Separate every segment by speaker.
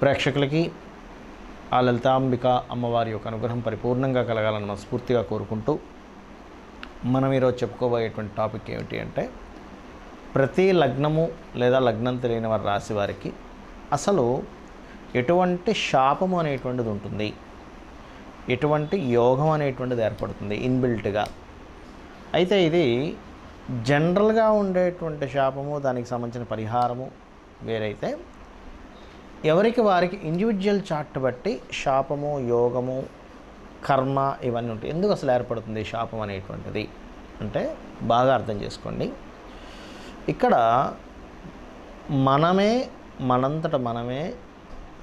Speaker 1: ప్రేక్షకులకి ఆ లలితాంబిక అమ్మవారి యొక్క అనుగ్రహం పరిపూర్ణంగా కలగాలని మనస్ఫూర్తిగా కోరుకుంటూ మనం ఈరోజు చెప్పుకోబోయేటువంటి టాపిక్ ఏమిటి అంటే ప్రతి లగ్నము లేదా లగ్నం తెలియని వారి రాశి వారికి అసలు ఎటువంటి శాపము అనేటువంటిది ఉంటుంది. ఎటువంటి యోగం అనేటువంటిది ఏర్పడుతుంది ఇన్బిల్ట్గా. అయితే ఇది జనరల్గా ఉండేటువంటి శాపము దానికి సంబంధించిన పరిహారము వేరైతే ఎవరికి వారికి ఇండివిజువల్ చార్ట్ బట్టి శాపము యోగము కర్మ ఇవన్నీ ఉంటాయి. ఎందుకు అసలు ఏర్పడుతుంది శాపం అనేటువంటిది? అంటే బాగా అర్థం చేసుకోండి. ఇక్కడ మనమే మనంతట మనమే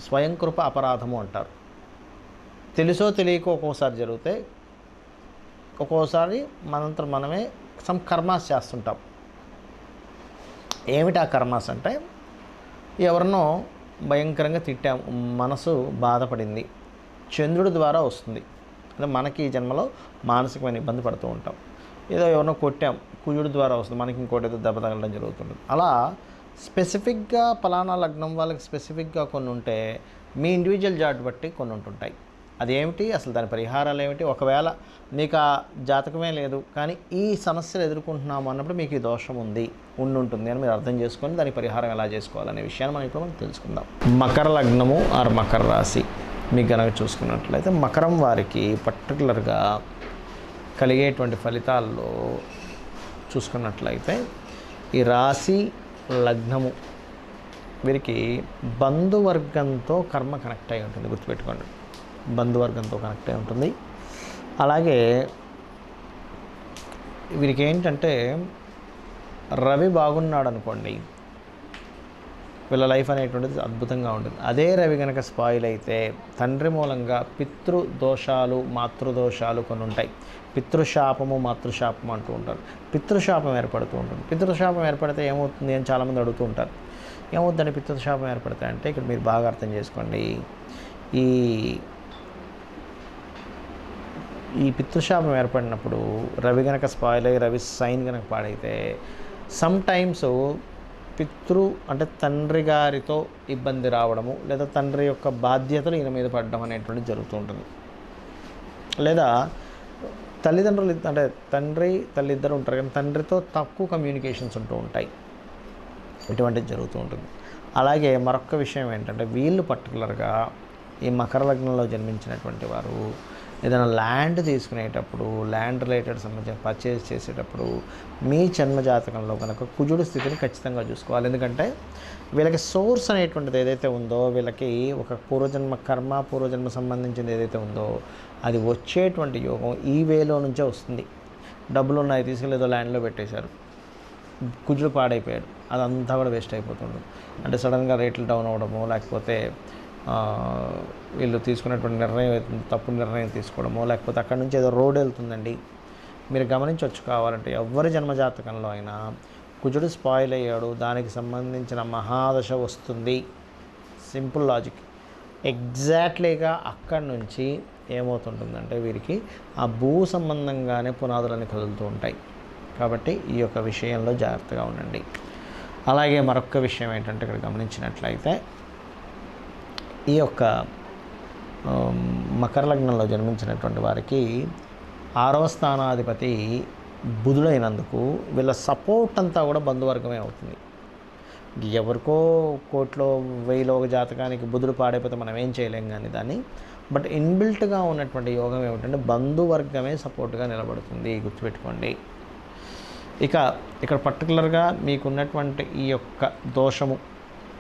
Speaker 1: స్వయం కృప అపరాధము అంటారు. తెలుసో తెలియకో ఒక్కోసారి జరిగితే ఒక్కోసారి మనంతట మనమే సమ్ కర్మాస్ చేస్తుంటాం. ఏమిటి ఆ కర్మాస్ అంటే ఎవరినో భయంకరంగా తిట్టాం. మనసు బాధపడింది. చంద్రుడి ద్వారా వస్తుంది. అంటే మనకి ఈ జన్మలో మానసికమైన ఇబ్బంది పడుతూ ఉంటాం. ఏదో ఎవరినో కొట్టాం. కుజుడి ద్వారా వస్తుంది. మనకి ఇంకోటి ఏదో దెబ్బ తగలడం జరుగుతుంది. అలా స్పెసిఫిక్గా ఫలానా లగ్నం వాళ్ళకి స్పెసిఫిక్గా కొన్ని ఉంటే మీ ఇండివిజువల్ జాట్ బట్టి కొన్ని ఉంటుంటాయి. అదేమిటి? అసలు దాని పరిహారాలు ఏమిటి ఒకవేళ మీకు ఆ జాతకమే లేదు కానీ ఈ సమస్యలు ఎదుర్కొంటున్నాము అన్నప్పుడు మీకు ఈ దోషం ఉంది ఉండి ఉంటుంది అని మీరు అర్థం చేసుకొని దాని పరిహారం ఎలా చేసుకోవాలనే విషయాన్ని మనం ఇప్పుడు మనం తెలుసుకుందాం. మకర లగ్నము ఆర్ మకర రాశి. మీకు కనుక చూసుకున్నట్లయితే మకరం వారికి పర్టికులర్గా కలిగేటువంటి ఫలితాల్లో చూసుకున్నట్లయితే ఈ రాశి లగ్నము వీరికి బంధువర్గంతో కర్మ కనెక్ట్ అయి ఉంటుంది గుర్తుపెట్టుకోండి. బంధువర్గంతో కనెక్ట్ అయి ఉంటుంది. అలాగే వీరికి ఏంటంటే రవి బాగున్నాడు అనుకోండి వీళ్ళ లైఫ్ అనేటువంటిది అద్భుతంగా ఉంటుంది. అదే రవి కనుక స్పాయిల్ అయితే తండ్రి మూలంగా పితృ దోషాలు మాతృదోషాలు కొన్ని ఉంటాయి పితృశాపము మాతృశాపము అంటూ ఉంటారు. పితృశాపం ఏర్పడుతూ ఉంటుంది. పితృశాపం ఏర్పడితే ఏమవుతుంది అని చాలామంది అడుగుతూ ఉంటారు. ఏమవుతుందని పితృశాపం ఏర్పడతాయి అంటే ఇక్కడ మీరు బాగా అర్థం చేసుకోండి. ఈ ఈ పితృశాపం ఏర్పడినప్పుడు రవి గనక స్పాయిల్ అయ్యి రవి సైన్ గనక పాడైతే సమ్ టైమ్స్ పితృ అంటే తండ్రి గారితో ఇబ్బంది రావడము లేదా తండ్రి యొక్క బాధ్యతలు ఈయన మీద పడడం అనేటువంటిది జరుగుతూ ఉంటుంది. లేదా తల్లిదండ్రులు అంటే తండ్రి తల్లిద్దరు ఉంటారు కానీ తండ్రితో తక్కువ కమ్యూనికేషన్స్ ఉంటూ ఉంటాయి. ఇటువంటిది జరుగుతూ ఉంటుంది. అలాగే మరొక విషయం ఏంటంటే వీళ్ళు పర్టికులర్గా ఈ మకర లగ్నంలో జన్మించినటువంటి వారు ఏదైనా ల్యాండ్ తీసుకునేటప్పుడు ల్యాండ్ రిలేటెడ్ సంబంధించిన పర్చేజ్ చేసేటప్పుడు మీ జన్మ జాతకంలో కనుక కుజుడు స్థితిని ఖచ్చితంగా చూసుకోవాలి. ఎందుకంటే వీళ్ళకి సోర్స్ అనేటువంటిది ఏదైతే ఉందో వీళ్ళకి ఒక పూర్వజన్మ కర్మ పూర్వజన్మ సంబంధించింది ఏదైతే ఉందో అది వచ్చేటువంటి యోగం ఈ వేలో నుంచే వస్తుంది. డబ్బులు ఉన్నాయి తీసుకెళ్ళి ఏదో ల్యాండ్లో పెట్టేశారు. కుజుడు పాడైపోయాడు. అదంతా కూడా వేస్ట్ అయిపోతుంది అంటే సడన్గా రేట్లు డౌన్ అవ్వడము లేకపోతే వీళ్ళు తీసుకున్నటువంటి నిర్ణయం తప్పు నిర్ణయం తీసుకోవడమో లేకపోతే అక్కడ నుంచి ఏదో రోడ్ వెళ్తుందండి. మీరు గమనించవచ్చు కావాలంటే ఎవరి జన్మజాతకంలో అయినా కుజుడు స్పాయిల్ అయ్యాడు దానికి సంబంధించిన మహాదశ వస్తుంది. సింపుల్ లాజిక్ ఎగ్జాక్ట్లీగా అక్కడి నుంచి ఏమవుతుంటుందంటే వీరికి ఆ భూ సంబంధంగానే పునాదులన్నీ కదులుతూ ఉంటాయి. కాబట్టి ఈ యొక్క విషయంలో జాగ్రత్తగా ఉండండి. అలాగే మరొక విషయం ఏంటంటే ఇక్కడ గమనించినట్లయితే ఈ యొక్క మకర లగ్నంలో జన్మించినటువంటి వారికి ఆరవ స్థానాధిపతి బుధుడైనందుకు వీళ్ళ సపోర్ట్ అంతా కూడా బంధువర్గమే అవుతుంది. ఎవరికో కోట్లో వెయ్యిలో ఒక జాతకానికి బుధుడు పాడైపోతే మనం ఏం చేయలేం కానీ దాన్ని. బట్ ఇన్బిల్ట్గా ఉన్నటువంటి యోగం ఏమిటంటే బంధువర్గమే సపోర్ట్గా నిలబడుతుంది గుర్తుపెట్టుకోండి. ఇక ఇక్కడ పర్టికులర్గా మీకున్నటువంటి ఈ యొక్క దోషము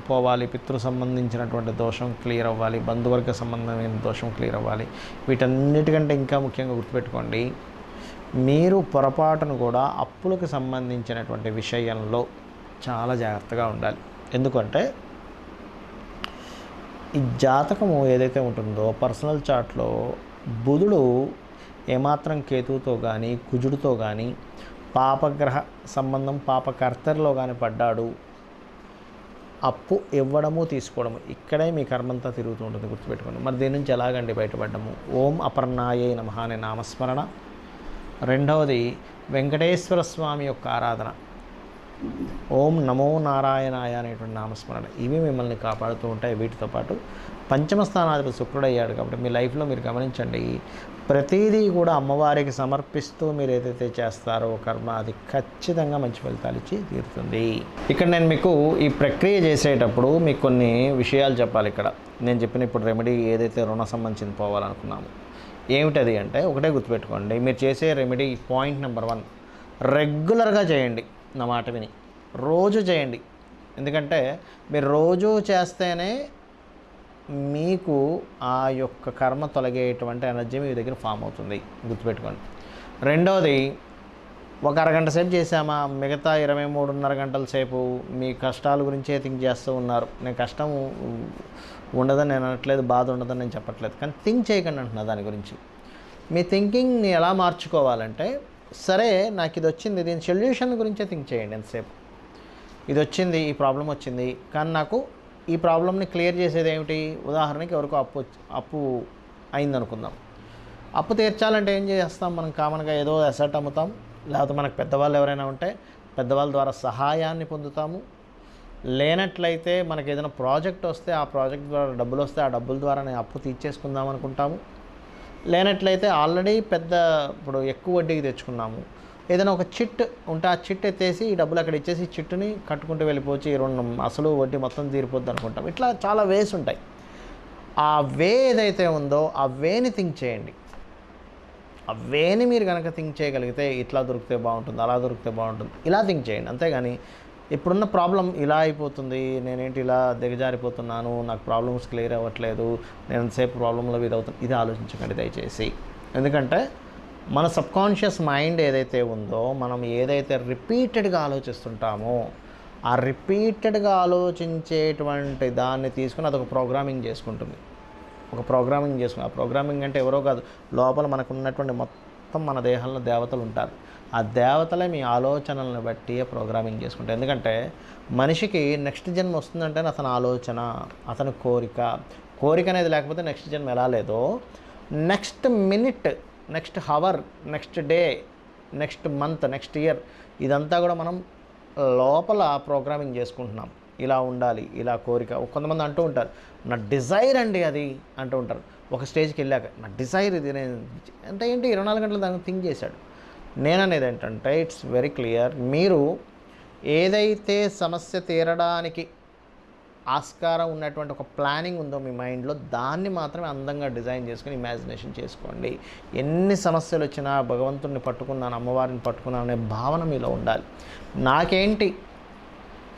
Speaker 1: పోవాలి పితృ సంబంధించినటువంటి దోషం క్లియర్ అవ్వాలి బంధువర్గ సంబంధమైన దోషం క్లియర్ అవ్వాలి. వీటన్నిటికంటే ఇంకా ముఖ్యంగా గుర్తుపెట్టుకోండి మీరు పొరపాటును కూడా అప్పులకు సంబంధించినటువంటి విషయంలో చాలా జాగ్రత్తగా ఉండాలి. ఎందుకంటే ఈ జాతకము ఏదైతే ఉంటుందో పర్సనల్ చార్ట్లో బుధుడు ఏమాత్రం కేతువుతో కానీ కుజుడితో కానీ పాపగ్రహ సంబంధం పాపకర్తరిలో కానీ పడ్డాడు అప్పు ఇవ్వడము తీసుకోవడము. ఇక్కడే మీ కర్మంతా తిరుగుతూ ఉంటుంది గుర్తుపెట్టుకోండి. మరి దీని నుంచి ఎలాగండి బయటపడ్డము? ఓం అపర్ణాయే నమః అనే నామస్మరణ. రెండవది వెంకటేశ్వర స్వామి యొక్క ఆరాధన. ఓం నమో నారాయణాయ అనేటువంటి నామస్మరణ. ఇవి మిమ్మల్ని కాపాడుతూ ఉంటాయి. వీటితో పాటు పంచమ స్థానాధిపతి శుక్రుడు అయ్యాడు కాబట్టి మీ లైఫ్లో మీరు గమనించండి. ప్రతిదీ కూడా అమ్మవారికి సమర్పిస్తూ మీరు ఏదైతే చేస్తారో కర్మ అది ఖచ్చితంగా మంచి ఫలితాలు ఇచ్చి తీరుతుంది. ఇక్కడ నేను మీకు ఈ ప్రక్రియ చేసేటప్పుడు మీకు కొన్ని విషయాలు చెప్పాలి ఇక్కడ. నేను చెప్పిన ఇప్పుడు రెమెడీ ఏదైతే రుణ సంబంధించింది పోవాలనుకున్నాము. ఏమిటది అంటే ఒకటే గుర్తుపెట్టుకోండి. మీరు చేసే రెమెడీ పాయింట్ నెంబర్ వన్ రెగ్యులర్గా చేయండి. నా మాట విని. రోజు చేయండి. ఎందుకంటే మీరు రోజు చేస్తేనే మీకు ఆ యొక్క కర్మ తొలగేటువంటి ఎనర్జీ మీ దగ్గర ఫామ్ అవుతుంది. గుర్తుపెట్టుకోండి. రెండవది ఒక అరగంట సేపు చేసామా మిగతా ఇరవై మూడున్నర గంటల సేపు మీ కష్టాల గురించే థింక్ చేస్తూ ఉన్నారు. నేను కష్టం ఉండదని నేను అనట్లేదు బాధ ఉండదని నేను చెప్పట్లేదు. కానీ థింక్ చేయకండి అంటున్నా దాని గురించి. మీ థింకింగ్ని ఎలా మార్చుకోవాలంటే సరే నాకు ఇది వచ్చింది దీని సొల్యూషన్ గురించే థింక్ చేయండి ఎంతసేపు. ఇది వచ్చింది ఈ ప్రాబ్లం వచ్చింది కానీ నాకు ఈ ప్రాబ్లమ్ని క్లియర్ చేసేది ఏమిటి? ఉదాహరణకి ఎవరికో అప్పు వచ్చి- అప్పు అయిందనుకుందాం. అప్పు తీర్చాలంటే ఏం చేస్తాం? మనం కామన్గా ఏదో అసెట్ అమ్ముతాం లేకపోతే మనకు పెద్దవాళ్ళు ఎవరైనా ఉంటే పెద్దవాళ్ళ ద్వారా సహాయాన్ని పొందుతాము. లేనట్లయితే మనకి ఏదైనా ప్రాజెక్ట్ వస్తే ఆ ప్రాజెక్ట్ ద్వారా డబ్బులు వస్తే ఆ డబ్బుల ద్వారా నేను అప్పు తీర్చేసుకుందాం అనుకుంటాము. లేనట్లయితే ఆల్రెడీ పెద్ద ఇప్పుడు ఎక్కువ వడ్డీకి తెచ్చుకున్నాము. ఏదైనా ఒక చిట్ ఉంటే ఆ చిట్ ఎత్తేసి ఈ డబ్బులు అక్కడ ఇచ్చేసి చిట్టుని కట్టుకుంటూ వెళ్ళిపోవచ్చు. ఈ రెండు అసలు వడ్డీ మొత్తం తీరిపోద్ది అనుకుంటాం. ఇట్లా చాలా వేస్ ఉంటాయి. ఆ వే ఏదైతే ఉందో ఆ వేని థింక్ చేయండి. ఆ వేని మీరు కనుక థింక్ చేయగలిగితే ఇట్లా దొరికితే బాగుంటుంది అలా దొరికితే బాగుంటుంది. ఇలా థింక్ చేయండి. అంతేగాని ఇప్పుడున్న ప్రాబ్లం ఇలా అయిపోతుంది నేనేంటి ఇలా దిగజారిపోతున్నాను నాకు ప్రాబ్లమ్స్ క్లియర్ అవ్వట్లేదు నేను ఎంతసేపు ప్రాబ్లంలో ఇది అవుతుంది ఇది ఆలోచించకండి దయచేసి. ఎందుకంటే మన సబ్కాన్షియస్ మైండ్ ఏదైతే ఉందో మనం ఏదైతే రిపీటెడ్గా ఆలోచిస్తుంటామో ఆ రిపీటెడ్గా ఆలోచించేటువంటి దాన్ని తీసుకుని అదొక ప్రోగ్రామింగ్ చేసుకుంటుంది. ఒక ప్రోగ్రామింగ్ చేసుకుని ఆ ప్రోగ్రామింగ్ అంటే ఎవరో కాదు లోపల మనకు ఉన్నటువంటి మొత్తం మొత్తం మన దేహంలో దేవతలు ఉంటారు. ఆ దేవతలే మీ ఆలోచనలను బట్టి ప్రోగ్రామింగ్ చేసుకుంటారు. ఎందుకంటే మనిషికి నెక్స్ట్ జన్మ వస్తుందంటే అతని ఆలోచన అతని కోరిక. కోరిక అనేది లేకపోతే నెక్స్ట్ జన్మ ఎలా లేదో next minute next hour next day next month next year ఇదంతా కూడా మనం లోపల ప్రోగ్రామింగ్ చేసుకుంటున్నాం. ఇలా ఉండాలి ఇలా కోరిక. కొంతమంది అంటూ ఉంటారు నా డిజైర్ అండి అది అంటూ ఉంటారు. ఒక స్టేజ్కి వెళ్ళాక నా డిజైర్ ఇది నేను అంటే ఏంటి? ఇరవై నాలుగు గంటలు దాన్ని థింక్ చేశాడు. నేననేది ఏంటంటే ఇట్స్ వెరీ క్లియర్. మీరు ఏదైతే సమస్య తీరడానికి ఆస్కారం ఉన్నటువంటి ఒక ప్లానింగ్ ఉందో మీ మైండ్లో దాన్ని మాత్రమే అందంగా డిజైన్ చేసుకుని ఇమాజినేషన్ చేసుకోండి. ఎన్ని సమస్యలు వచ్చినా భగవంతుడిని పట్టుకున్నాను అమ్మవారిని పట్టుకున్నాను అనే భావన మీలో ఉండాలి. నాకేంటి?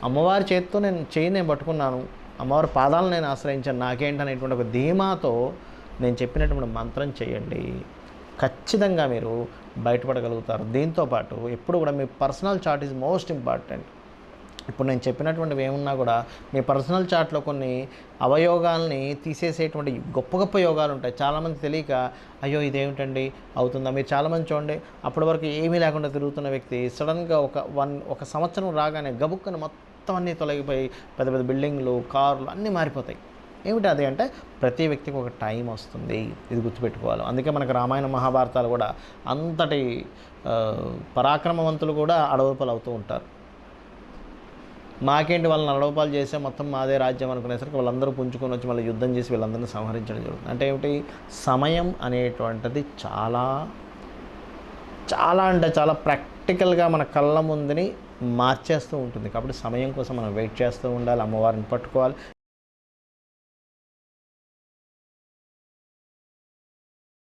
Speaker 1: అమ్మవారి చేతితో నేను చేయి నేను పట్టుకున్నాను. అమ్మవారి పాదాలను నేను ఆశ్రయించాను. నాకేంటి అనేటువంటి ఒక ధీమాతో నేను చెప్పినటువంటి మంత్రం చేయండి. ఖచ్చితంగా మీరు బయటపడగలుగుతారు. దీంతోపాటు ఎప్పుడు కూడా మీ personal chart is most important. ఇప్పుడు నేను చెప్పినటువంటివి ఏమున్నా కూడా మీ పర్సనల్ చార్ట్లో కొన్ని అవయోగాల్ని తీసేసేటువంటి గొప్ప గొప్ప యోగాలు ఉంటాయి. చాలామంది తెలియక అయ్యో ఇదేమిటండి? అవుతుందా? మీరు చాలామంది చూడండి అప్పటి వరకు ఏమీ లేకుండా తిరుగుతున్న వ్యక్తి సడన్గా ఒక వన్ ఒక సంవత్సరం రాగానే గబుక్కను మొత్తం మొత్తం అన్నీ తొలగిపోయి పెద్ద పెద్ద బిల్డింగ్లు కార్లు అన్నీ మారిపోతాయి. ఏమిటి అది అంటే ప్రతి వ్యక్తికి ఒక టైం వస్తుంది. ఇది గుర్తుపెట్టుకోవాలి. అందుకే మనకు రామాయణ మహాభారతాలు కూడా అంతటి పరాక్రమవంతులు కూడా అడవుపలు అవుతూ ఉంటారు. మాకేంటి వాళ్ళని అడవపాలు చేస్తే మొత్తం మాదే రాజ్యం అనుకునేసరికి వాళ్ళందరూ పుంజుకొని వచ్చి మళ్ళీ యుద్ధం చేసి వీళ్ళందరినీ సంహరించడం జరుగుతుంది. అంటే ఏమిటి? సమయం అనేటువంటిది చాలా చాలా అంటే చాలా ప్రాక్టికల్గా మన కళ్ళ ముందుని మార్చేస్తూ ఉంటుంది. కాబట్టి సమయం కోసం మనం వెయిట్ చేస్తూ ఉండాలి అమ్మవారిని పట్టుకోవాలి.